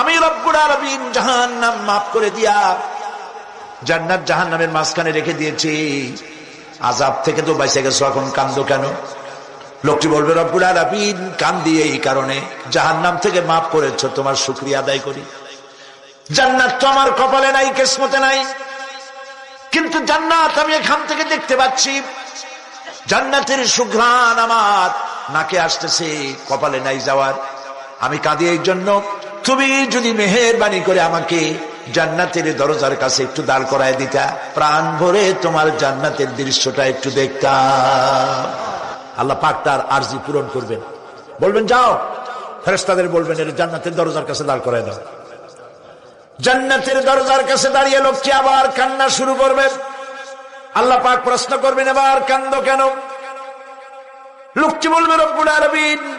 আমি রব্বুর আরবিন জাহান নাম মাফ করে দিয়া জান্নাত জাহান নামের মাঝখানে রেখে দিয়েছি। আজাব থেকে তো বাইসে গেছো, এখন কান্দ কেন? লোকটি বলবে, রব্বুল আরবিন কান্দি এই কারণে। জাহান নাম থেকে মাফ করেছ, তোমার শুক্রিয়া আদায় করি। জান্নাত তো আমার কপালে নাই, কেসমতে নাই। কিন্তু জান্নাত আমি এখান থেকে দেখতে পাচ্ছি। জান্নাতের সুঘ্রাণ আমার নাকে আসতেছে, কপালে নাই যাওয়ার। আমি কাঁদি এই জন্য। তুমি যদি মেহেরবানি করে আমাকে জান্নাতের দরজার কাছে একটু দাঁড় করায় দিতা, প্রাণ ভরে তোমার জান্নাতের দৃশ্যটা একটু দেখতাম। আল্লাহ পাক তার আরজি পূরণ করবেন। বলবেন, যাও। ফেরেস্তাদের বলবেন, এর জান্নাতের দরজার কাছে দাঁড় করায় দাও। জান্নাতের দরজার কাছে দাঁড়িয়ে লোকটি আবার কান্না শুরু করবে। আল্লাহ পাক প্রশ্ন করবেন, এবার কান্দ কেন? লোকটি বলবে, রব্বুল আরবিন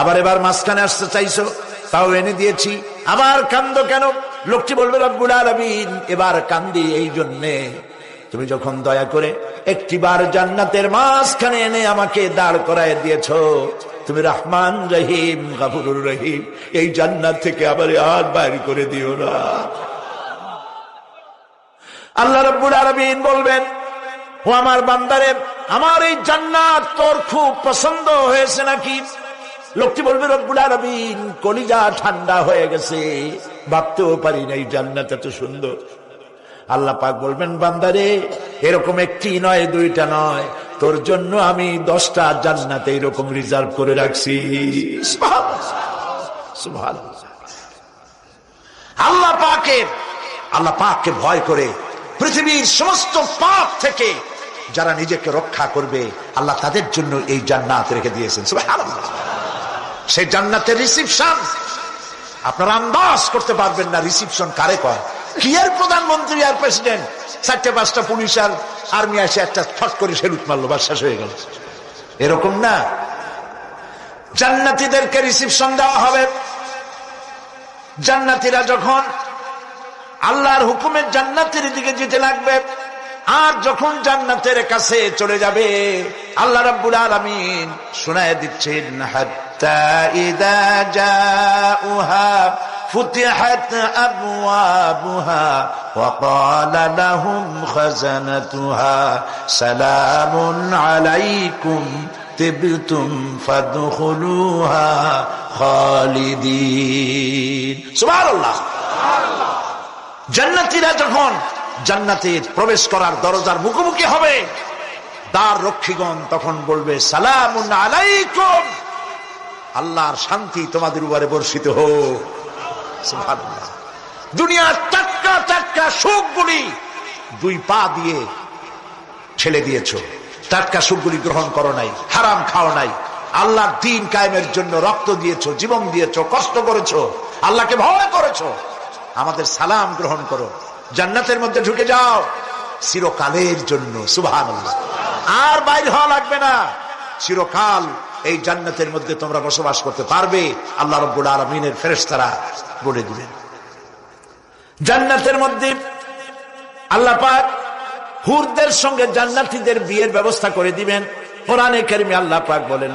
আবার এবার মাঝখানে আসতে চাইছো, তাও এনে দিয়েছি। আবার কান্দ কেন? লোকটি বলবে আলমিন, এবার কান্দি এই জন্যে। তুমি যখন দয়া করে একটিবার জান্নাতের মাঝখানে এনে আমাকে দাঁড় করায় দিয়েছ, তুমি রহমান রহিম, গাফুরুর রহিম, এই জান্নাত থেকে আবার আর বাইর করে দিও না। আল্লাহ রব্বুল আরবিন বলবেন, ও আমার বান্দারে, আমার এই জান্নাত তোর খুব পছন্দ হয়েছে নাকি? লোকটি বলবে, রব্বুল আরবিন কলিজা ঠান্ডা হয়ে গেছে। ভাবতেও পারি না, এই জান্নাত এত সুন্দর। আল্লাহ পাক বলবেন, বান্দারে, এরকম একটি নয়, দুইটা নয়। তোর জন্য আমি দশটা জান্নাতে এরকম রিজার্ভ করে রাখছি। আল্লাহ পাকের, আল্লাহ পাককে ভয় করে পৃথিবীর সমস্ত পাপ থেকে যারা নিজেকে রক্ষা করবে, আল্লাহ তাদের জন্য এই জান্নাত রেখে দিয়েছেন। সেই জান্নাতের রিসিপশন আপনারা আন্দাজ করতে পারবেন না রিসিপশন কারে কয়। কি আর প্রধানমন্ত্রী আর প্রেসিডেন্ট চারটে, পাঁচটা পুলিশ আর আর্মি আসে, একটা ফট করে সেলুট মারলো বা শেষ হয়ে গেল। এরকম না। জান্নাতিদেরকে রিসিপশন দেওয়া হবে। জান্নাতিরা যখন আল্লাহর হুকুমের জান্নাতের দিকে যেতে লাগবে, আর যখন জান্নাতের কাছে চলে যাবে, আল্লাহ রাব্বুল আলামিন শোনায় দিচ্ছেন হাত্তা ইদা জাউহা فتحت أبوابها وقال لهم خزنتها سلام عليكم تبتم فادخلوها خالدين سبحان الله জান্নাতীরা যখন জান্নাতে প্রবেশ করার দরজার মুখোমুখি হবে দ্বার রক্ষীগণ তখন বলবে সালাম আলাইকুম আল্লাহর শান্তি তোমাদের উপরে বর্ষিত হোক। দুনিয়ার টাটকা টাটকা সুখগুলি দুই পা দিয়ে ছেলে দিয়েছ। টাটকা সুখগুলি গ্রহণ করো নাই, হারাম খাও নাই। আল্লাহর দিন কায়েমের জন্য রক্ত দিয়েছ, জীবন দিয়েছ, কষ্ট করেছ, আল্লাহকে ভয় করেছ। আমাদের সালাম গ্রহণ করো। জান্নাতের মধ্যে ঢুকে যাও। চিরকালের জন্য সুভান আর বাইর হওয়া লাগবে না। চিরকাল এই জান্নাতের মধ্যে তোমরা বসবাস করতে পারবে, আল্লাহ রব্বুল আলমিনের ফেরেস্তারা বলে দিবেন। জান্নাতের মধ্যে আল্লাহ পাক হুরদের সঙ্গে জান্নাতীদের বিয়ের ব্যবস্থা করে দিবেন। কোরআনে কারিমে আল্লাহ পাক বলেন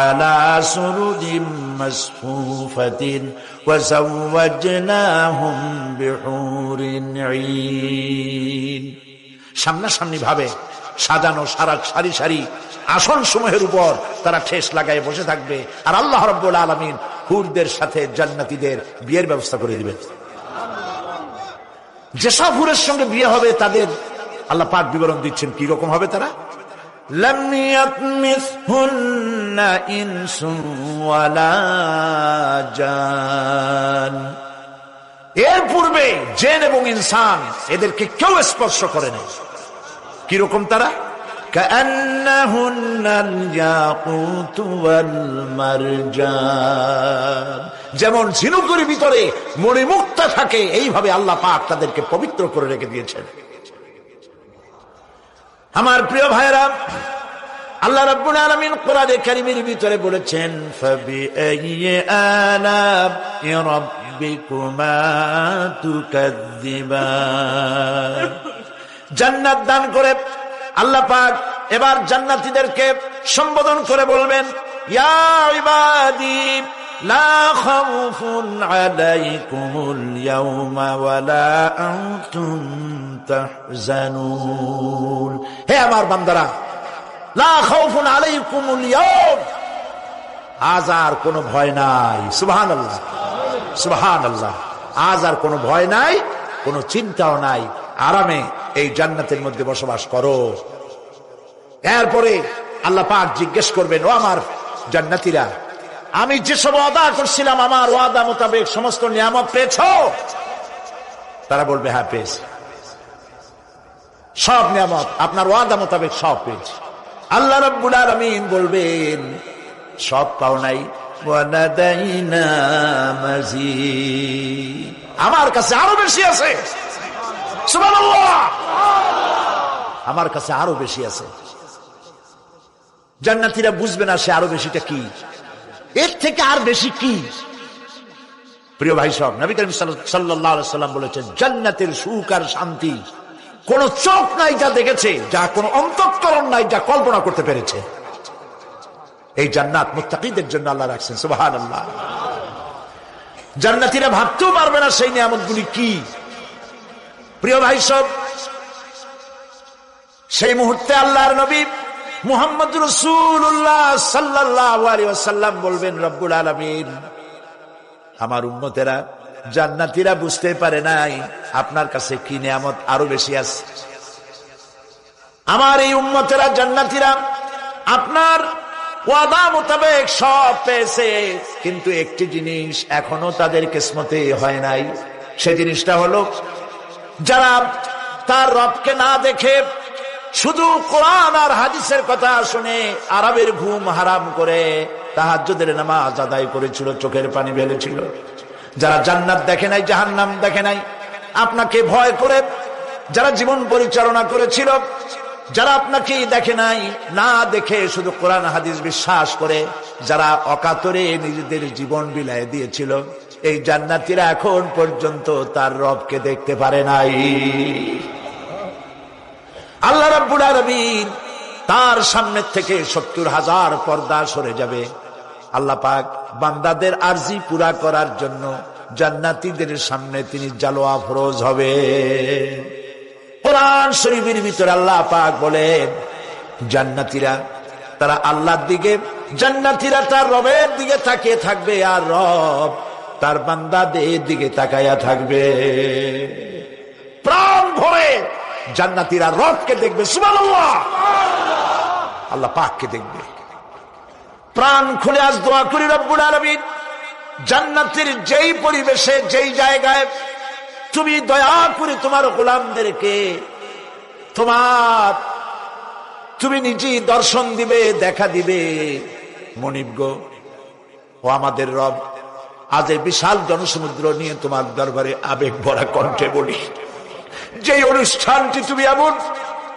আলা সুরুদিম মাসফুফাতিন ওয়া যাওয়াজনাহুম বিহুরিন ঈন সামনাসামনি ভাবে সাজানো সারা সারি সারি আসন সমূহের উপর তারা ঠেস লাগায় বসে থাকবে। আর আল্লাহ রব্বুল আলমিন হুরদের সাথে জান্নাতিদের বিয়ের ব্যবস্থা করে দিবেন। যেসব হুরের সঙ্গে বিয়ে হবে তাদের আল্লাহ পাক বিবরণ দিচ্ছেন কি রকম হবে তারা? এর পূর্বে জেন এবং ইনসান এদেরকে কেউ স্পর্শ করে নেই। কীরকম তারা? যেমন ঝিনুকুরি ভিতরে মণিমুক্তা থাকে এইভাবে আল্লাহ পাক তাদেরকে পবিত্র করে রেখে দিয়েছেন। আমার প্রিয় ভাইরা আল্লাহ রব্বুল আলমিন কোরআনে কারিমের ভিতরে বলেছেন ফবি জান্নাত দান করে আল্লাহ পাক এবার জান্নাতীদেরকে সম্বোধন করে বলবেন হে আমার বান্দারা আজ আর কোনো ভয় নাই। সুবহানাল্লাহ সুবহানাল্লাহ। আজ আর কোনো ভয় নাই, কোনো চিন্তাও নাই। আরামে এই জান্নাতের মধ্যে বসবাস করো। এরপরে আল্লাহ পাক জিজ্ঞেস করবেন, ও আমার জান্নাতিরা, আমি যেসব ওয়াদা করছিলাম, আমার ওয়াদা মোতাবেক সমস্ত নিয়ামত পেয়েছ? তারা বলবে হ্যাঁ পেয়েছি। সব নিয়ামত, আপনার ওয়াদা মোতাবেক সব পেয়েছি। আল্লাহ রব্বুল আলমিন বলবেন, সব পাও নাই। আমার কাছে আরও বেশি আছে। আমার কাছে আরও বেশি আছে। জান্নাতিরা বুঝবে না সে আরও বেশিটা কি। এর থেকে আর বেশি কি। প্রিয় ভাই সব, নবী করিম সাল্লাম বলেছেন, জান্নাতের সুখ আর শান্তি কোন চোখ নাই যা দেখেছে, যা কোন অন্তঃকরণ নাই যা কল্পনা করতে পেরেছে। এই জান্নাত মুত্তাকিদের জন্য আল্লাহ রাখছেন সুবাহান আল্লাহ জান্নাতিরা ভাবতেও পারবে না সেই নিয়ামতগুলি কি। প্রিয় ভাই সব, সেই মুহূর্তে আল্লাহর নবী মুহাম্মদ রসুল্লাহ সাল্লাহ বলবেন, রব্বুল আলমিন, আমার উন্মতেরা জান্নাতিরা বুঝতে পারে নাই আপনার কাছে কি নিয়ামত আরও বেশি আছে। আমার এই উন্মতেরা জান্নাতিরা আপনার ওয়াদা মোতাবেক সব পেয়েছে, কিন্তু একটি জিনিস এখনও তাদের কিসমতে হয় নাই। সে জিনিসটা হলো যারা তার রবকে না দেখে শুধু কোরআন আর হাদিসের কথা শুনে আরবের ঘুম হারাম করে তাহাজ্জুদের নামাজ আদায় করেছিল, চোখের পানি ফেলেছিল। যারা জান্নাত দেখে নাই, জাহান্নাম দেখে নাই, আপনাকে ভয় করে যারা জীবন পরিচালনা করেছিল, যারা আপনাকে দেখে নাই, না দেখে শুধু কোরআন, হাদিস বিশ্বাস করে যারা অকাতরে নিজেদের জীবন বিলায় দিয়েছিল। এই জান্নাতিরা এখন পর্যন্ত তার রবকে দেখতে পারে নাই। আল্লাহ রাব্বুল আলামিন তার সামনের থেকে সত্তর হাজার পর্দা সরে যাবে। আল্লাহ পাক বান্দাদের আরজি পুরা করার জন্য জান্নাতীদের সামনে তিনি জালোয়া ফরোজ হবে। কোরআন শরীফের ভিতরে আল্লাহ পাক বলেন, জান্নাতীরা, তারা আল্লাহর দিকে, জান্নাতীরা তার রবের দিকে তাকিয়ে থাকবে আর রব তার বান্দাদের দিকে তাকাইয়া থাকবে। প্রাণ ভরে জান্নাতিরা রবকে দেখবে, সুবহানাল্লাহ। আল্লাহ পাককে দেখবে। প্রাণ খুলে আজ দোয়া করি রব্বুল আলামিন। জান্নাতের যেই পরিবেশে, যেই জায়গায় তুমি দয়া করে তোমার গোলামদেরকে, তোমার তুমি নিজেই দর্শন দিবে, দেখা দিবে। মনিব ও আমাদের রব আজ এই বিশাল জনসমুদ্র নিয়ে তোমার দরবারে আবেগ ভরা কণ্ঠে বলি। যে অনুষ্ঠানটি তুমি এমন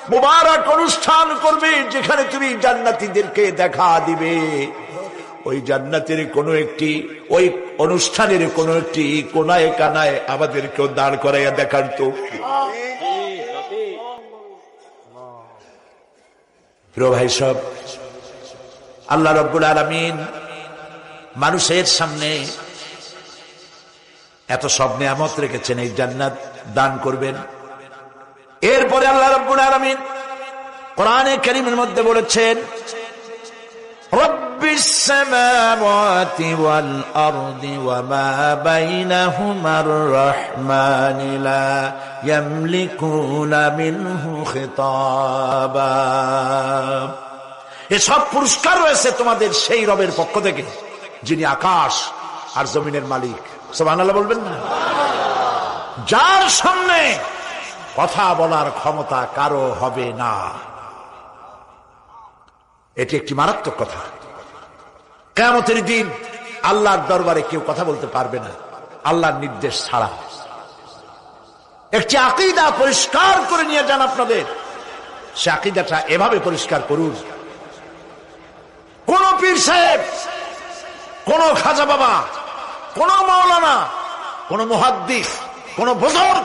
মুবারক অনুষ্ঠান করবে, যেখানে তুমি জান্নাতিদেরকে দেখা দিবে। ওই জান্নাতের কোনো একটি, ওই অনুষ্ঠানের কোনো একটি কোনায় কানায় আমাদেরকেও দাঁড় করাইয়া দেখার তো। ভাই সব, আল্লাহ রব্বুল আলমিন মানুষের সামনে এত সব নিয়ামত রেখেছেন এই জান্নাত দান করবেন। এরপরে আল্লাহ রব্বুল আলমিন কোরআনে করিমের মধ্যে বলেছেন এসব পুরস্কার রয়েছে তোমাদের সেই রবের পক্ষ থেকে, যিনি আকাশ আর জমিনের মালিক। সোহানাল্লাহ বলবেন না। যার সামনে কথা বলার ক্ষমতা কারও হবে না। এটি একটি মারাত্মক কথা। কেমতের দিন আল্লাহর দরবারে কেউ কথা বলতে পারবে না। আল্লাহর নির্দেশ ছাড়া। একটি আকিদা পরিষ্কার করে নিয়ে যান আপনাদের। সে আকিদাটা এভাবে পরিষ্কার করুন। কোন পীর সাহেব, কোন খাজা বাবা কোন মৌলানা কোন মহাদ্দিস, কোন বোঝর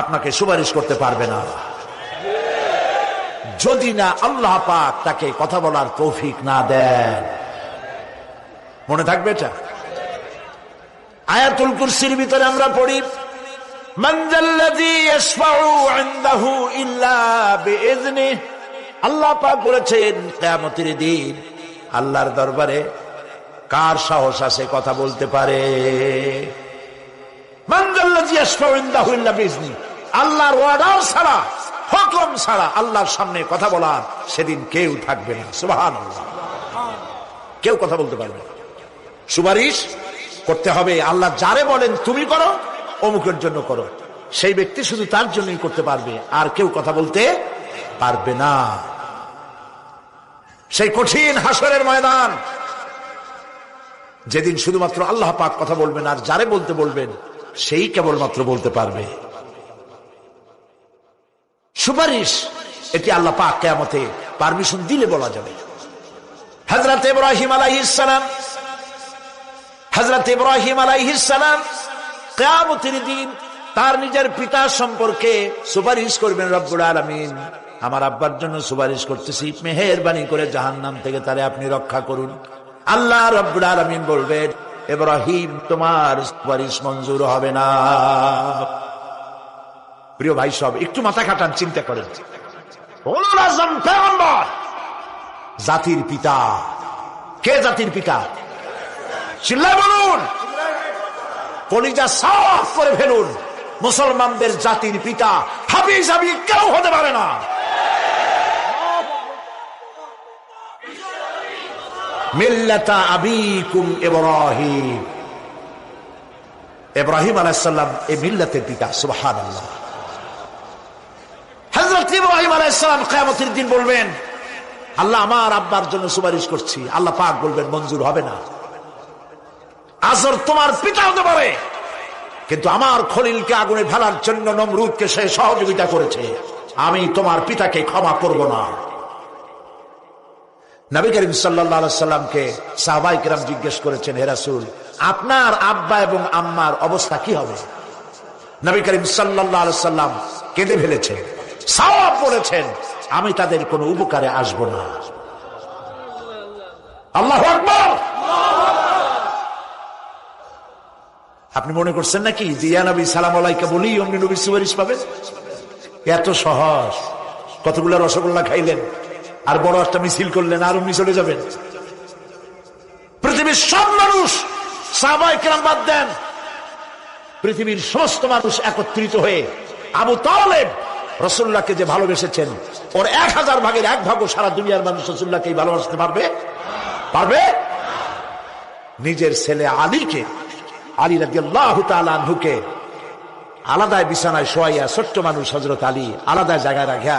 আপনাকে সুপারিশ করতে পারবে না। যদি না আল্লাহ পাক তাকে কথা বলার তৌফিক না দেন। মনে থাকবে এটা? আয়াতুল কুরসির ভিতরে আমরা পড়ি আল্লাহ পাক বলেছেন কেমতির দিন আল্লাহর দরবারে কার সাহস আছে কথা বলতে পারে? আল্লাহর ওয়ার্ডার ছাড়া, হুকুম ছাড়া আল্লাহর সামনে কথা বলার সেদিন কেউ থাকবে না। সুবাহান কেউ কথা বলতে পারবে না। সুপারিশ করতে হবে, আল্লাহ যারে বলেন তুমি করো, অমুকের জন্য করো। সেই ব্যক্তি শুধু তার জন্যই করতে পারবে, আর কেউ কথা বলতে পারবে না। সেই কঠিন হাসরের ময়দান যেদিন শুধুমাত্র আল্লাহ পাক কথা বলবেন আর যারে বলতে বলবেন, সেই কেবলমাত্র বলতে পারবে। সুপারিশ, এটি আল্লাহ পাক কেমতে পারমিশন দিলে বলা যাবে। হজরত ইব্রাহিম আলাইসালাম হজরত ইব্রাহিম আলাইসালাম কেয়ামতের দিন তার নিজের পিতা সম্পর্কে সুপারিশ করবেন, রব্বুল আলমিন। আমার আব্বার জন্য সুপারিশ করতেছি, মেহেরবানি করে জাহান নাম থেকে তারে আপনি রক্ষা করুন। আল্লাহ রব্বুল আলমিন বলবেন, ইব্রাহিম, তোমার সুপারিশ মঞ্জুর হবে না। প্রিয় ভাই সব, একটু মাথা খাটান, চিন্তা করেন। জাতির পিতা। কে জাতির পিতা? চিল্লা বলুন। কলিজা সাফ করে ফেলুন। মুসলমানদের জাতির পিতা হাবিজ হাবি কেউ হতে পারে না। আলাইসাল্লাম মিল্লাতের পিতা হজরত ইব্রাহিম আলাইসালাম দিন বলবেন, আল্লাহ আমার আব্বার জন্য সুপারিশ করছি। আল্লাহ পাক বলবেন, মঞ্জুর হবে না। আসর তোমার পিতা হতে পারে। কিন্তু আমার খলিলকে আগুনে ফেলার জন্য নমরুদকে সে সহযোগিতা করেছে। আমি তোমার পিতাকে ক্ষমা করব না। নবী করিম সাল্লা সাল্লামকে সাহবাইকেরাম জিজ্ঞেস করেছেন হেরাসুল আপনার আব্বা এবং আম্মার অবস্থা কি হবে? নবী করিম সাল্লাহ সাল্লাম কেঁদে ফেলেছে, সাওয়াব বলেছেন আমি তাদের কোনো উপকারে আসব না। আল্লাহ আকবর! আপনি মনে করছেন নাকি জিয়া নবী, সালাম আলাইকে বলি, অমনি নবী সুপারিশ পাবেন? এত সহজ, কতগুলো রসগোল্লা খাইলেন। আর বড় একটা মিছিল করলেন, আর অমনি চলে যাবেন। পৃথিবীর সব মানুষ সাহবাই কেরাম বাদ দেন। পৃথিবীর সমস্ত মানুষ একত্রিত হয়ে আবু তালেব রসুল্লাহকে যে ভালোবেসেছেন, ওর এক হাজার ভাগের এক ভাগও সারা দুনিয়ার মানুষ রসুল্লাহকে ভালোবাসতে পারবে? পারবে? নিজের ছেলে আলীকে, আলী আল্লাহকে আলাদায় বিছানায় শোয়াইয়া ছোট্ট মানুষ হজরত আলী আলাদায় জায়গায় রাখা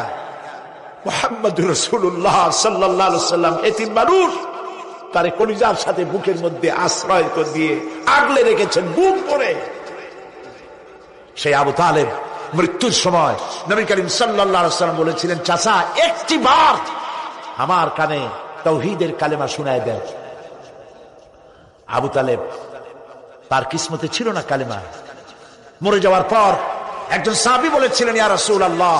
মোহাম্মদ রসুল্লাহ সাল্লাহ সাল্লাম এতিম মানুষ তারে কলিজার সাথে বুকের মধ্যে আশ্রয় দিয়ে আগলে রেখেছেন বুক করে সেই আবু তালেব মৃত্যুর সময় নবী করিম সাল্লাম বলেছিলেন চাষা একটি বার আমার কানে তৌহিদের কালেমা শুনায় দেন। আবু তালেব, তার কিসমতে ছিল না কালেমা। মরে যাওয়ার পর একজন সাবি বলেছিলেন, ইয়া রসুল আল্লাহ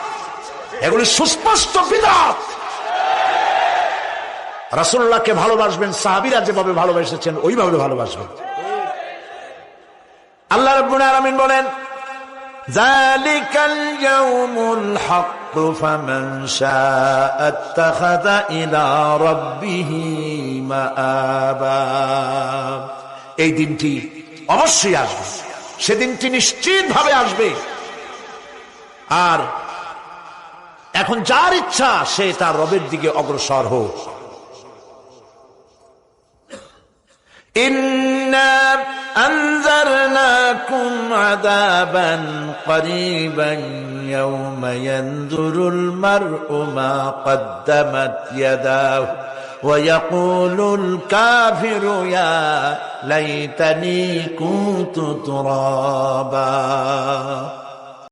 এগুলি সুস্পষ্ট বিদাত। রাসুল্লাহকে ভালোবাসবেন, সাহাবিরা যেভাবে ভালোবাসেছেন, ওইভাবে ভালোবাসবেন। আল্লাহ রব্বুল আলামিন বলেন জালিকাল ইয়াউমুল হক ফামান শাআ ইত্তাখাযা ইলা রাব্বিহি মাআবা। এই দিনটি অবশ্যই আসবে। সেদিনটি নিশ্চিতভাবে আসবে। আর এখন যার ইচ্ছা সে তার রবের দিকে অগ্রসর হোক إنا أنذرناكم عذابا قريبا يوم ينظر المرء ما قدمت يداه ويقول الكافر يا ليتني كنت ترابا